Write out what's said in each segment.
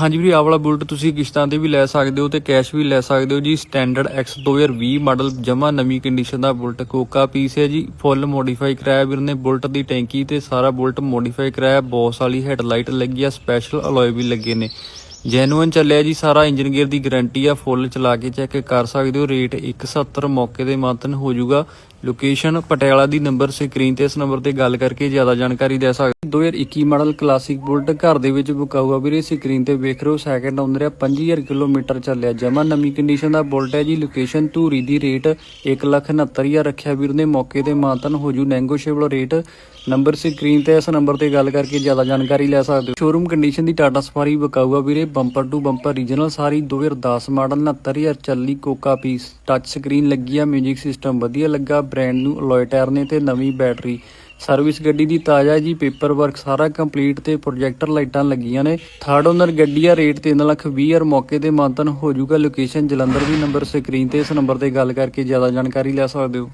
ਹਾਂਜੀ ਵੀਰੇ, ਆਹ ਵਾਲਾ ਬੁਲਟ ਤੁਸੀਂ ਕਿਸ਼ਤਾਂ ਤੇ ਵੀ ਲੈ ਸਕਦੇ ਹੋ ਤੇ ਕੈਸ਼ ਵੀ ਲੈ ਸਕਦੇ ਹੋ ਜੀ। ਸਟੈਂਡਰਡ X 2020 ਮਾਡਲ ਜਮਾ ਨਵੀਂ ਕੰਡੀਸ਼ਨ ਦਾ ਬੁਲਟ ਕੋਕਾ ਪੀਸ ਹੈ ਜੀ। ਫੁੱਲ ਮੋਡੀਫਾਈ ਕਰਾਇਆ ਵੀਰ ਨੇ। ਬੁਲਟ ਦੀ ਟੈਂਕੀ ਤੇ ਸਾਰਾ ਬੁਲਟ ਮੋਡੀਫਾਈ ਕਰਾਇਆ। ਬੌਸ ਵਾਲੀ ਹੈਡਲਾਈਟ ਲੱਗੀ ਆ ਸਪੈਸ਼ਲ ਅਲੋਏ ਵੀ ਲੱਗੇ ਨੇ। ਜੈਨੂਇਨ ਚੱਲਿਆ ਜੀ। ਸਾਰਾ ਇੰਜਨ ਗੇਅਰ ਦੀ ਗਾਰੰਟੀ ਆ। ਫੁੱਲ ਚਲਾ ਕੇ ਚੈੱਕ ਕਰ ਸਕਦੇ ਹੋ। ਰੇਟ 170 ਮੌਕੇ ਦੇ ਮਾਤਨ ਹੋ ਜਾਊਗਾ। ਲੋਕੇਸ਼ਨ ਪਟਿਆਲਾ ਦੀ ਨੰਬਰ ਸਕਰੀਨ ਤੇ ਇਸ ਨੰਬਰ ਤੇ ਗੱਲ ਕਰਕੇ ਜ਼ਿਆਦਾ ਜਾਣਕਾਰੀ ਲੈ ਸਕਦੇ 2021 ਮਾਡਲ ਕਲਾਸਿਕ ਬੁਲਟ ਘਰ ਦੇ ਵਿੱਚ ਬੁਕਾਊਗਾ ਵੀਰੇ। ਸਕਰੀਨ ਤੇ ਵੇਖ ਰਹੇ ਹੋ ਸੈਕਿੰਡ ਆਉਂਦਰ ਆ 5000 ਕਿਲੋਮੀਟਰ ਚੱਲਿਆ। ਜਮਾ ਨਵੀਂ ਕੰਡੀਸ਼ਨ ਦਾ ਬੁਲਟ ਹੈ ਜੀ। ਲੋਕੇਸ਼ਨ ਧੂਰੀ ਦੀ ਰੇਟ 169000 ਰੱਖਿਆ ਵੀਰ ਨੇ। ਮੌਕੇ ਤੇ ਮਾਤਨ ਹੋ ਜੂ ਨੈਗੋਸ਼ੀਏਬਲ ਰੇਟ ਨੰਬਰ ਸਕਰੀਨ ਤੇ ਇਸ ਨੰਬਰ ਤੇ ਗੱਲ ਕਰਕੇ ਜ਼ਿਆਦਾ ਜਾਣਕਾਰੀ ਲੈ ਸਕਦੇ ਹੋ। ਸ਼ੋਰੂਮ ਕੰਡੀਸ਼ਨ ਦੀ ਟਾਟਾ ਸਫਾਰੀ ਬਕਾਊਗਾ ਵੀਰੇ। ਬੰਪਰ ਟੂ ਬੰਪਰ ਰੀਜਨਲ ਸਾਰੀ। 2010 ਮਾਡਲ 69000 ਚੱਲੀ ਕੋਕਾ ਪੀਸ ਟੱਚ ਸਕਰੀਨ ਲੱਗੀ ਆ 뮤직 ਸਿਸਟਮ ਵਧੀਆ ਲੱਗਾ। ਬ੍ਰਾਂਡ ਨੂੰ ਅਲੋਏ ਟਾਇਰ ਨੇ ਤੇ ਨਵੀਂ ਬੈਟਰੀ। ਸਰਵਿਸ ਗੱਡੀ ਦੀ ਤਾਜ਼ਾ ਜੀ ਪੇਪਰ ਵਰਕ ਸਾਰਾ ਕੰਪਲੀਟ ਤੇ ਪ੍ਰੋਜੈਕਟਰ ਲਾਈਟਾਂ ਲੱਗੀਆਂ ਨੇ। ਥਰਡ ਓਨਰ ਗੱਡੀ ਆ, ਰੇਟ 3 ਲੱਖ 20 ਹਜ਼ਾਰ ਮੌਕੇ ਤੇ ਮਾਨਤਨ ਹੋ ਜਾਊਗਾ ਲੋਕੇਸ਼ਨ ਜਲੰਧਰ ਦੀ ਨੰਬਰ ਸਕਰੀਨ ਤੇ ਇਸ ਨੰਬਰ ਤੇ ਗੱਲ ਕਰਕੇ ਜ਼ਿਆਦਾ ਜਾਣਕਾਰੀ ਲੈ ਸਕਦੇ ਹੋ।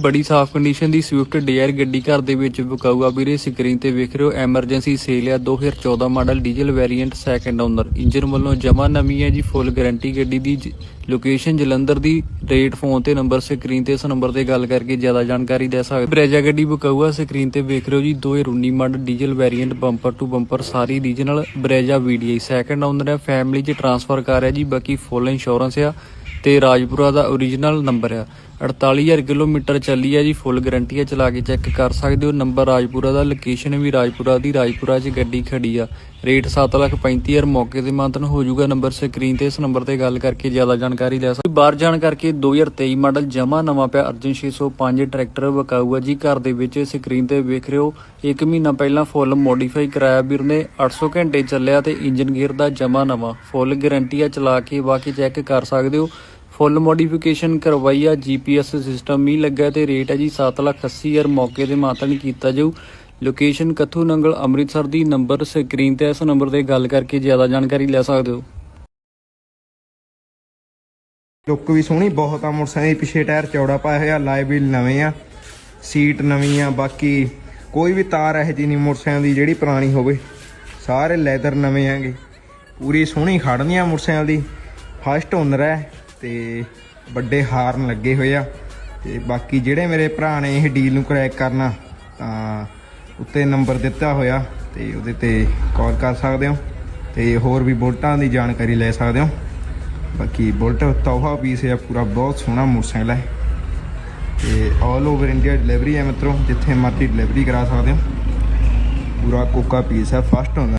ਬੜੀ ਸਾਫ਼ ਕੰਡੀਸ਼ਨ ਦੀ ਸਵਿਫਟ ਡਿਜ਼ਾਇਰ ਗੱਡੀ ਘਰ ਦੇ ਵਿੱਚ ਵਿਕਾਊਗਾ। ਵੀਰੇ ਸਕਰੀਨ ਤੇ ਵੇਖ ਰਹੇ ਹੋ ਐਮਰਜੈਂਸੀ ਸੇਲ ਆ 2014 model diesel variant second owner engine ਵੱਲੋਂ ਜਮਾ ਨਵੀਂ ਹੈ ਜੀ ਫੁੱਲ ਗਾਰੰਟੀ ਗੱਡੀ ਦੀ ਲੋਕੇਸ਼ਨ ਜਲੰਧਰ ਦੀ ਰੇਟ ਫੋਨ ਤੇ ਨੰਬਰ ਸਕਰੀਨ ਤੇ ਇਸ ਨੰਬਰ ਤੇ ਗੱਲ ਕਰਕੇ ਜ਼ਿਆਦਾ ਜਾਣਕਾਰੀ ਲੈ ਸਕਦੇ ਬਰੇਜਾ ਗੱਡੀ ਵਿਕਾਊਗਾ ਸਕਰੀਨ ਤੇ ਵੇਖ ਰਹੇ ਹੋ ਜੀ 2019 model diesel variant bumper to bumper sorry original Brezza VDI second owner ਹੈ ਫੈਮਿਲੀ 'ਚ ਟਰਾਂਸਫਰ ਕਰ ਰਿਹਾ ਜੀ, ਬਾਕੀ ਫੁੱਲ ਇੰਸ਼ੋਰੈਂਸ ਆ ਤੇ ਰਾਜਪੁਰਾ ਦਾ origignal ਨੰਬਰ ਆ। 48000 ਕਿਲੋਮੀਟਰ ਚੱਲੀ ਆ ਜੀ ਫੁੱਲ ਗਾਰੰਟੀ ਆ ਚਲਾ ਕੇ ਚੈੱਕ ਕਰ ਸਕਦੇ ਹੋ। ਨੰਬਰ ਰਾਜਪੁਰਾ ਦਾ ਲੋਕੇਸ਼ਨ ਵੀ ਰਾਜਪੁਰਾ ਦੀ, ਰਾਜਪੁਰਾ 'ਚ ਗੱਡੀ ਖੜੀ ਆ। ਰੇਟ 735000 ਮੌਕੇ ਤੇ ਮਾਤਨ ਹੋ ਜਾਊਗਾ ਨੰਬਰ ਸਕਰੀਨ ਤੇ, ਇਸ ਨੰਬਰ ਤੇ ਗੱਲ ਕਰਕੇ ਜ਼ਿਆਦਾ ਜਾਣਕਾਰੀ ਲੈ ਸਕਦੇ ਹੋ। ਬਾਹਰ ਜਾਣ ਕਰਕੇ 2023 ਮਾਡਲ ਜਮਾ ਨਵਾਂ ਪਿਆ, ਅਰਜਨ 605 ਟਰੈਕਟਰ ਵਿਕਾਊਗਾ ਜੀ। ਘਰ ਦੇ ਵਿੱਚ ਸਕਰੀਨ ਤੇ ਵੇਖ ਰਹੇ ਹੋ, ਇੱਕ ਮਹੀਨਾ ਪਹਿਲਾਂ ਫੁੱਲ ਮੋਡੀਫਾਈ ਕਰਾਇਆ ਵੀਰ ਨੇ 800 ਘੰਟੇ ਚੱਲਿਆ ਤੇ ਇੰਜਨ ਗੇਅਰ ਦਾ ਜਮਾ ਨਵਾਂ। ਫੁੱਲ ਗਾਰੰਟੀ ਆ ਚਲਾ ਕੇ ਬਾਕੀ ਚੈੱਕ ਕਰ ਸਕਦੇ ਹੋ। ਫੁੱਲ ਮੋਡੀਫਿਕੇਸ਼ਨ ਕਰਵਾਈ ਆ ਜੀਪੀਐਸ ਸਿਸਟਮ ਵੀ ਲੱਗਾ ਤੇ ਰੇਟ ਹੈ ਜੀ 780000 ਮੌਕੇ ਦੇ ਮਾਤਨ ਕੀਤਾ ਜਾਊ। ਲੋਕੇਸ਼ਨ ਕੱਥੂ ਨੰਗਲ, ਅੰਮ੍ਰਿਤਸਰ ਦੀ ਨੰਬਰ ਸਕਰੀਨ ਤੇ ਇਸ ਨੰਬਰ ਤੇ ਗੱਲ ਕਰਕੇ ਜ਼ਿਆਦਾ ਜਾਣਕਾਰੀ ਲੈ ਸਕਦੇ ਹੋ। ਲੁੱਕ ਵੀ ਸੋਹਣੀ, ਬਹੁਤ ਆ ਮੋਟਰਸਾਈਕਲ ਦੇ ਪਿੱਛੇ ਟਾਇਰ ਚੌੜਾ ਪਾਇਆ ਹੋਇਆ ਲਾਈ ਵੀਲ ਨਵੇਂ ਆ, ਸੀਟ ਨਵੀਂ ਆ, ਬਾਕੀ ਕੋਈ ਵੀ ਤਾਰ ਇਹੋ ਜਿਹੀ ਨਹੀਂ ਮੋਟਰਸਾਈਕਲ ਦੀ ਜਿਹੜੀ ਪੁਰਾਣੀ ਹੋਵੇ। ਸਾਰੇ ਲੈਦਰ ਨਵੇਂ ਆਂਗੇ ਪੂਰੀ ਸੋਹਣੀ ਖੜਨੀ ਆ ਮੋਟਰਸਾਈਕਲ ਦੀ। ਫਸਟ ਓਨਰ ਹੈ। ਤੇ ਵੱਡੇ ਹਾਰਨ ਲੱਗੇ ਹੋਏ ਆ। ਤੇ ਬਾਕੀ ਜਿਹੜੇ ਮੇਰੇ ਭਰਾ ਨੇ ਇਹ ਡੀਲ ਨੂੰ ਕਰੈਕ ਕਰਨਾ, ਤਾਂ ਉੱਤੇ ਨੰਬਰ ਦਿੱਤਾ ਹੋਇਆ ਤੇ ਉਹਦੇ ਤੇ ਕਾਲ ਕਰ ਸਕਦੇ ਹੋ ਤੇ ਹੋਰ ਵੀ ਬੁਲਟਾਂ ਦੀ ਜਾਣਕਾਰੀ ਲੈ ਸਕਦੇ ਹੋ। ਬਾਕੀ ਬੁਲਟ ਤੋਹਫਾ ਪੀਸ ਹੈ ਪੂਰਾ ਬਹੁਤ ਸੋਹਣਾ ਮੋਟਰਸਾਈਕਲ ਹੈ ਤੇ ਆਲ ਓਵਰ ਇੰਡੀਆ ਡਿਲੀਵਰੀ ਹੈ ਮਿੱਤਰੋ, ਜਿੱਥੇ ਮਰਜ਼ੀ ਡਿਲੀਵਰੀ ਕਰਾ ਸਕਦੇ ਹੋ। ਪੂਰਾ ਕੋਕਾ ਪੀਸ ਹੈ ਫਸਟ ਹੁੰਦਾ